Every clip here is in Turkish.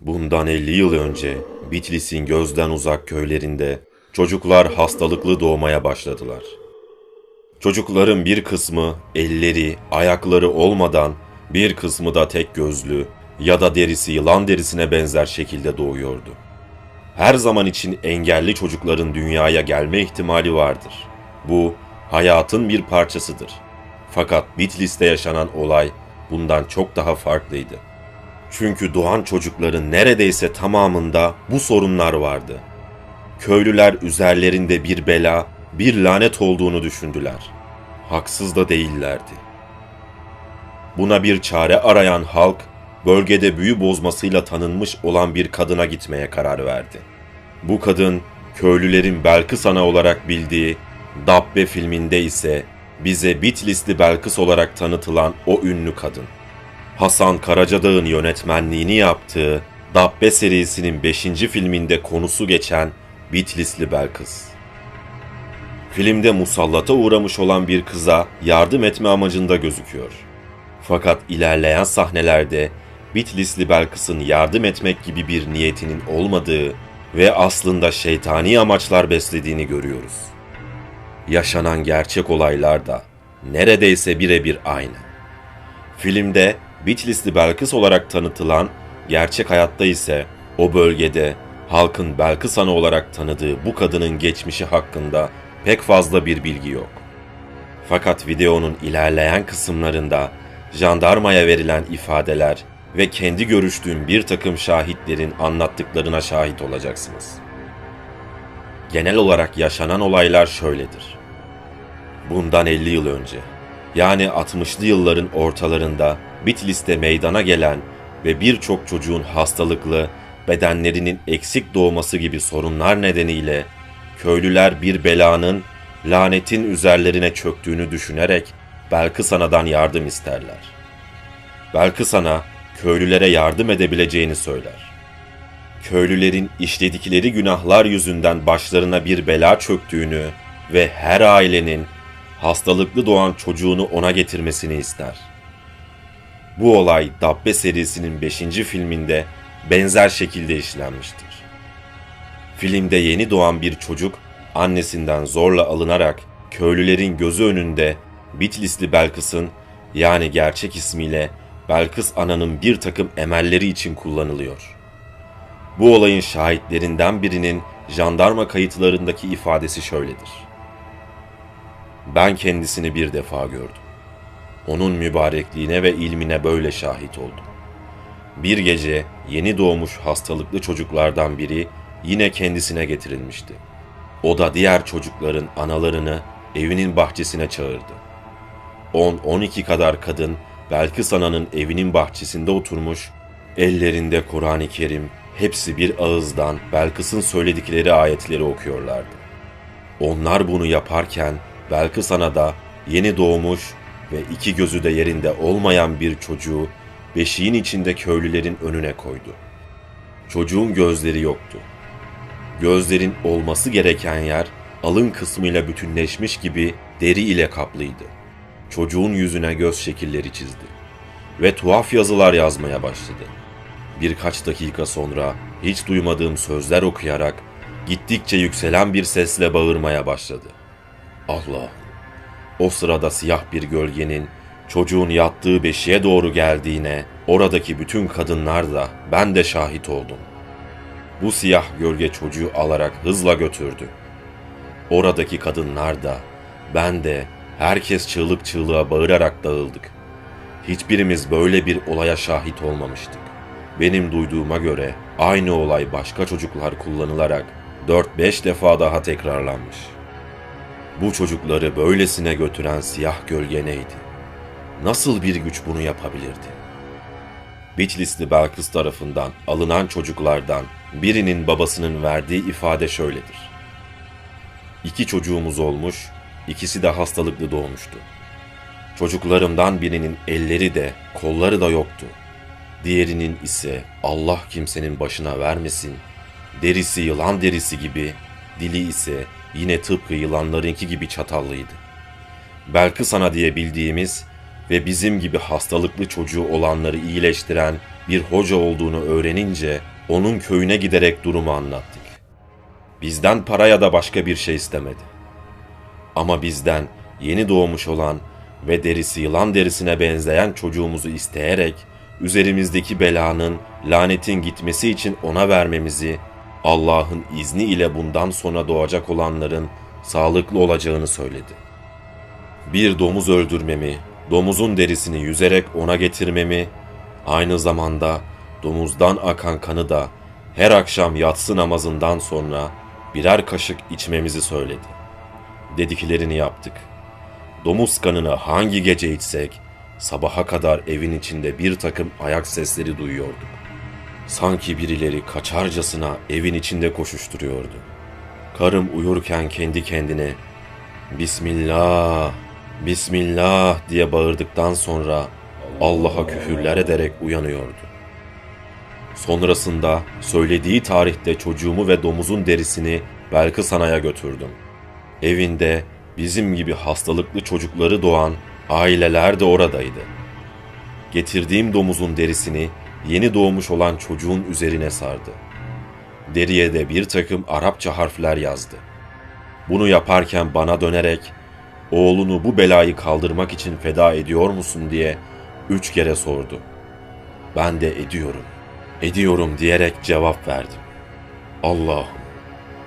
Bundan 50 yıl önce Bitlis'in gözden uzak köylerinde çocuklar hastalıklı doğmaya başladılar. Çocukların bir kısmı elleri, ayakları olmadan, bir kısmı da tek gözlü ya da derisi yılan derisine benzer şekilde doğuyordu. Her zaman için engelli çocukların dünyaya gelme ihtimali vardır. Bu hayatın bir parçasıdır. Fakat Bitlis'te yaşanan olay bundan çok daha farklıydı. Çünkü doğan çocukların neredeyse tamamında bu sorunlar vardı. Köylüler üzerlerinde bir bela, bir lanet olduğunu düşündüler. Haksız da değillerdi. Buna bir çare arayan halk, bölgede büyü bozmasıyla tanınmış olan bir kadına gitmeye karar verdi. Bu kadın, köylülerin Belkıs Ana olarak bildiği Dabbe filminde ise bize Bitlisli Belkıs olarak tanıtılan o ünlü kadın. Hasan Karacadağ'ın yönetmenliğini yaptığı Dabbe serisinin 5. filminde konusu geçen Bitlisli Belkıs. Filmde musallata uğramış olan bir kıza yardım etme amacında gözüküyor. Fakat ilerleyen sahnelerde Bitlisli Belkıs'ın yardım etmek gibi bir niyetinin olmadığı ve aslında şeytani amaçlar beslediğini görüyoruz. Yaşanan gerçek olaylar da neredeyse birebir aynı. Filmde Bitlisli Belkıs olarak tanıtılan, gerçek hayatta ise o bölgede halkın Belkıs Ana olarak tanıdığı bu kadının geçmişi hakkında pek fazla bir bilgi yok. Fakat videonun ilerleyen kısımlarında jandarmaya verilen ifadeler ve kendi görüştüğüm bir takım şahitlerin anlattıklarına şahit olacaksınız. Genel olarak yaşanan olaylar şöyledir. Bundan 50 yıl önce, yani 60'lı yılların ortalarında Bitlis'te meydana gelen ve birçok çocuğun hastalıklı, bedenlerinin eksik doğması gibi sorunlar nedeniyle köylüler bir belanın, lanetin üzerlerine çöktüğünü düşünerek Belkıs Ana'dan yardım isterler. Belkıs Ana, köylülere yardım edebileceğini söyler. Köylülerin işledikleri günahlar yüzünden başlarına bir bela çöktüğünü ve her ailenin hastalıklı doğan çocuğunu ona getirmesini ister. Bu olay Dabbe serisinin 5. filminde benzer şekilde işlenmiştir. Filmde yeni doğan bir çocuk annesinden zorla alınarak köylülerin gözü önünde Bitlisli Belkıs'ın yani gerçek ismiyle Belkıs Ana'nın bir takım emelleri için kullanılıyor. Bu olayın şahitlerinden birinin jandarma kayıtlarındaki ifadesi şöyledir. Ben kendisini bir defa gördüm. Onun mübarekliğine ve ilmine böyle şahit oldum. Bir gece yeni doğmuş hastalıklı çocuklardan biri yine kendisine getirilmişti. O da diğer çocukların analarını evinin bahçesine çağırdı. 10-12 kadar kadın Belkıs Ana'nın evinin bahçesinde oturmuş, ellerinde Kur'an-ı Kerim, hepsi bir ağızdan Belkıs'ın söyledikleri ayetleri okuyorlardı. Onlar bunu yaparken Belkıs Ana da yeni doğmuş ve iki gözü de yerinde olmayan bir çocuğu beşiğin içinde köylülerin önüne koydu. Çocuğun gözleri yoktu. Gözlerin olması gereken yer alın kısmıyla bütünleşmiş gibi deri ile kaplıydı. Çocuğun yüzüne göz şekilleri çizdi ve tuhaf yazılar yazmaya başladı. Birkaç dakika sonra hiç duymadığım sözler okuyarak gittikçe yükselen bir sesle bağırmaya başladı. Allah! O sırada siyah bir gölgenin çocuğun yattığı beşiğe doğru geldiğine oradaki bütün kadınlar da ben de şahit oldum. Bu siyah gölge çocuğu alarak hızla götürdü. Oradaki kadınlar da ben de herkes çığlık çığlığa bağırarak dağıldık. Hiçbirimiz böyle bir olaya şahit olmamıştık. Benim duyduğuma göre aynı olay başka çocuklar kullanılarak 4-5 defa daha tekrarlanmış. Bu çocukları böylesine götüren siyah gölge neydi? Nasıl bir güç bunu yapabilirdi? Bitlisli Belkıs tarafından alınan çocuklardan birinin babasının verdiği ifade şöyledir. İki çocuğumuz olmuş, ikisi de hastalıklı doğmuştu. Çocuklarımdan birinin elleri de kolları da yoktu. Diğerinin ise Allah kimsenin başına vermesin, derisi yılan derisi gibi, dili ise yine tıpkı yılanlarınki gibi çatallıydı. Belki sana diye bildiğimiz ve bizim gibi hastalıklı çocuğu olanları iyileştiren bir hoca olduğunu öğrenince onun köyüne giderek durumu anlattık. Bizden para ya da başka bir şey istemedi. Ama bizden yeni doğmuş olan ve derisi yılan derisine benzeyen çocuğumuzu isteyerek üzerimizdeki belanın, lanetin gitmesi için ona vermemizi, Allah'ın izni ile bundan sonra doğacak olanların sağlıklı olacağını söyledi. Bir domuz öldürmemi, domuzun derisini yüzerek ona getirmemi, aynı zamanda domuzdan akan kanı da her akşam yatsı namazından sonra birer kaşık içmemizi söyledi. Dediklerini yaptık. Domuz kanını hangi gece içsek, sabaha kadar evin içinde bir takım ayak sesleri duyuyorduk. Sanki birileri kaçarcasına evin içinde koşuşturuyordu. Karım uyurken kendi kendine Bismillah, Bismillah diye bağırdıktan sonra Allah'a küfürler ederek uyanıyordu. Sonrasında söylediği tarihte çocuğumu ve domuzun derisini Belkıs Ana'ya götürdüm. Evinde bizim gibi hastalıklı çocukları doğan aileler de oradaydı. Getirdiğim domuzun derisini yeni doğmuş olan çocuğun üzerine sardı. Deriye de bir takım Arapça harfler yazdı. Bunu yaparken bana dönerek oğlunu bu belayı kaldırmak için feda ediyor musun diye üç kere sordu. Ben de ediyorum, ediyorum diyerek cevap verdim. Allah'ım,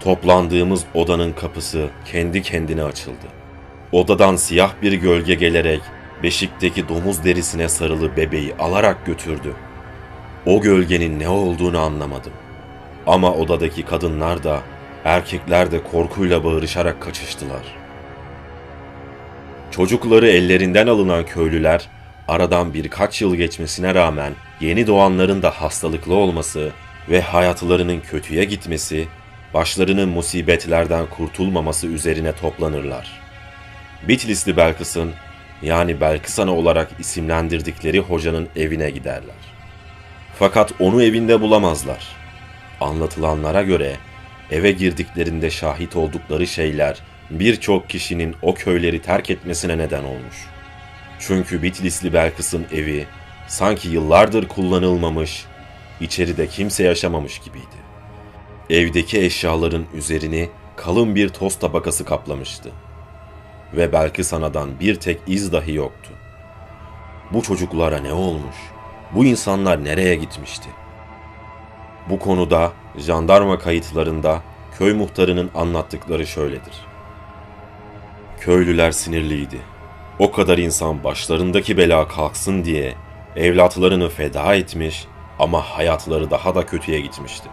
toplandığımız odanın kapısı kendi kendine açıldı. Odadan siyah bir gölge gelerek beşikteki domuz derisine sarılı bebeği alarak götürdü. O gölgenin ne olduğunu anlamadım. Ama odadaki kadınlar da erkekler de korkuyla bağırışarak kaçıştılar. Çocukları ellerinden alınan köylüler aradan birkaç yıl geçmesine rağmen yeni doğanların da hastalıklı olması ve hayatlarının kötüye gitmesi, başlarının musibetlerden kurtulmaması üzerine toplanırlar. Bitlisli Belkıs'ın yani Belkısana olarak isimlendirdikleri hocanın evine giderler. Fakat onu evinde bulamazlar. Anlatılanlara göre eve girdiklerinde şahit oldukları şeyler birçok kişinin o köyleri terk etmesine neden olmuş. Çünkü Bitlisli Belkıs'ın evi sanki yıllardır kullanılmamış, içeride kimse yaşamamış gibiydi. Evdeki eşyaların üzerini kalın bir toz tabakası kaplamıştı. Ve Belkıs Ana'dan bir tek iz dahi yoktu. Bu çocuklara ne olmuş? Bu insanlar nereye gitmişti? Bu konuda jandarma kayıtlarında köy muhtarının anlattıkları şöyledir. Köylüler sinirliydi. O kadar insan başlarındaki bela kalksın diye evlatlarını feda etmiş ama hayatları daha da kötüye gitmişti.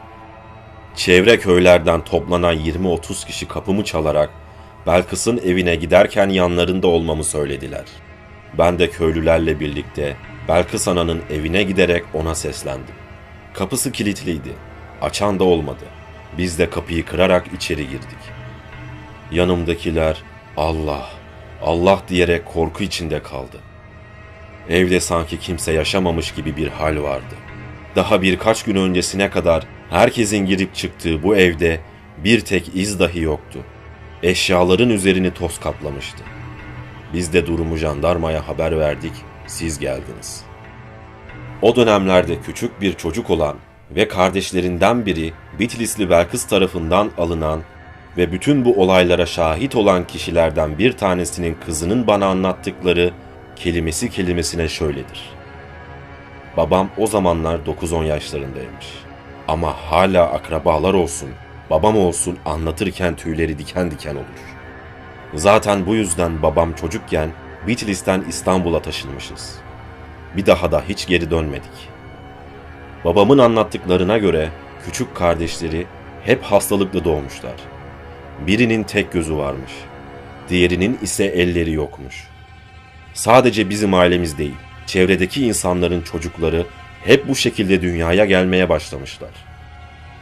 Çevre köylerden toplanan 20-30 kişi kapımı çalarak Belkıs'ın evine giderken yanlarında olmamı söylediler. Ben de köylülerle birlikte Belkıs Ana'nın evine giderek ona seslendim. Kapısı kilitliydi. Açan da olmadı. Biz de kapıyı kırarak içeri girdik. Yanımdakiler Allah, Allah diyerek korku içinde kaldı. Evde sanki kimse yaşamamış gibi bir hal vardı. Daha birkaç gün öncesine kadar herkesin girip çıktığı bu evde bir tek iz dahi yoktu. Eşyaların üzerini toz kaplamıştı. Biz de durumu jandarmaya haber verdik, siz geldiniz. O dönemlerde küçük bir çocuk olan ve kardeşlerinden biri Bitlisli Belkıs tarafından alınan ve bütün bu olaylara şahit olan kişilerden bir tanesinin kızının bana anlattıkları kelimesi kelimesine şöyledir. Babam o zamanlar 9-10 yaşlarındaymış. Ama hala akrabalar olsun, babam olsun anlatırken tüyleri diken diken olur. Zaten bu yüzden babam çocukken Bitlis'ten İstanbul'a taşınmışız. Bir daha da hiç geri dönmedik. Babamın anlattıklarına göre küçük kardeşleri hep hastalıklı doğmuşlar. Birinin tek gözü varmış. Diğerinin ise elleri yokmuş. Sadece bizim ailemiz değil, çevredeki insanların çocukları hep bu şekilde dünyaya gelmeye başlamışlar.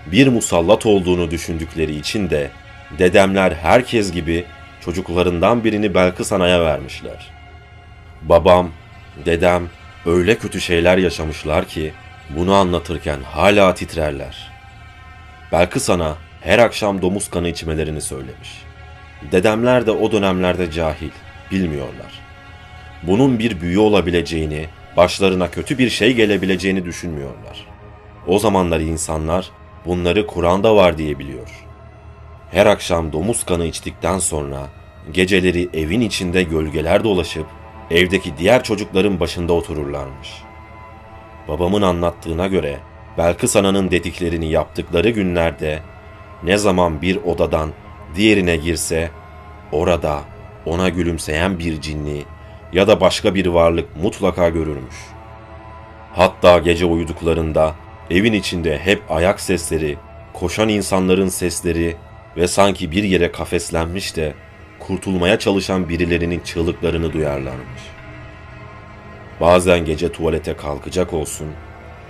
Bir musallat olduğunu düşündükleri için de dedemler herkes gibi çocuklarından birini Belkıs Ana'ya vermişler. Babam, dedem öyle kötü şeyler yaşamışlar ki bunu anlatırken hala titrerler. Belkıs Ana her akşam domuz kanı içmelerini söylemiş. Dedemler de o dönemlerde cahil, bilmiyorlar. Bunun bir büyü olabileceğini başlarına kötü bir şey gelebileceğini düşünmüyorlar. O zamanlar insanlar bunları Kur'an'da var diye biliyor. Her akşam domuz kanı içtikten sonra geceleri evin içinde gölgeler dolaşıp evdeki diğer çocukların başında otururlarmış. Babamın anlattığına göre Belkıs Ana'nın dediklerini yaptıkları günlerde ne zaman bir odadan diğerine girse orada ona gülümseyen bir cinni ya da başka bir varlık mutlaka görürmüş. Hatta gece uyuduklarında evin içinde hep ayak sesleri, koşan insanların sesleri ve sanki bir yere kafeslenmiş de kurtulmaya çalışan birilerinin çığlıklarını duyarlarmış. Bazen gece tuvalete kalkacak olsun,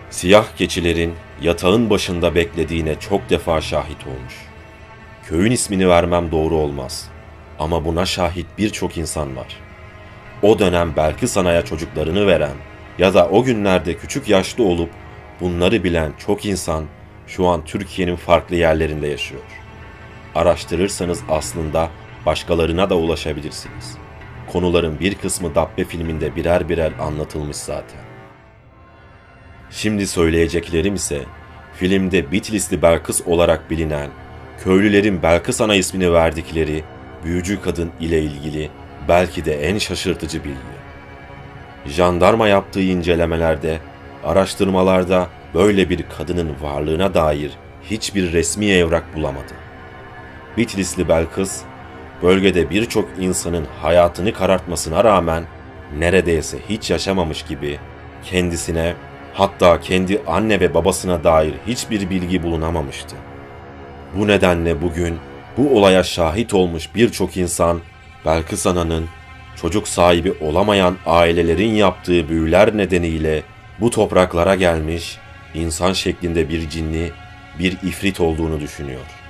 siyah keçilerin yatağın başında beklediğine çok defa şahit olmuş. Köyün ismini vermem doğru olmaz ama buna şahit birçok insan var. O dönem belki sanaya çocuklarını veren ya da o günlerde küçük yaşlı olup bunları bilen çok insan şu an Türkiye'nin farklı yerlerinde yaşıyor. Araştırırsanız aslında başkalarına da ulaşabilirsiniz. Konuların bir kısmı Dabbe filminde birer birer anlatılmış zaten. Şimdi söyleyeceklerim ise filmde Bitlisli Belkıs olarak bilinen, köylülerin Belkıs Ana ismini verdikleri büyücü kadın ile ilgili belki de en şaşırtıcı bilgi. Jandarma yaptığı incelemelerde, araştırmalarda böyle bir kadının varlığına dair hiçbir resmi evrak bulamadı. Bitlisli Belkıs, bölgede birçok insanın hayatını karartmasına rağmen neredeyse hiç yaşamamış gibi kendisine hatta kendi anne ve babasına dair hiçbir bilgi bulunamamıştı. Bu nedenle bugün bu olaya şahit olmuş birçok insan Belkıs Ana'nın çocuk sahibi olamayan ailelerin yaptığı büyüler nedeniyle bu topraklara gelmiş insan şeklinde bir cinni, bir ifrit olduğunu düşünüyor.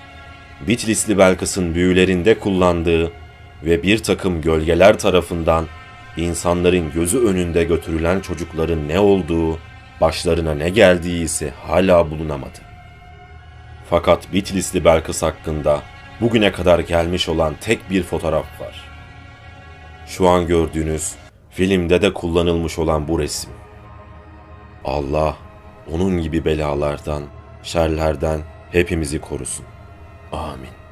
Bitlisli Belkıs'ın büyülerinde kullandığı ve bir takım gölgeler tarafından insanların gözü önünde götürülen çocukların ne olduğu, başlarına ne geldiği ise hala bulunamadı. Fakat Bitlisli Belkıs hakkında bugüne kadar gelmiş olan tek bir fotoğraf var. Şu an gördüğünüz filmde de kullanılmış olan bu resim. Allah onun gibi belalardan, şerlerden hepimizi korusun. Amin.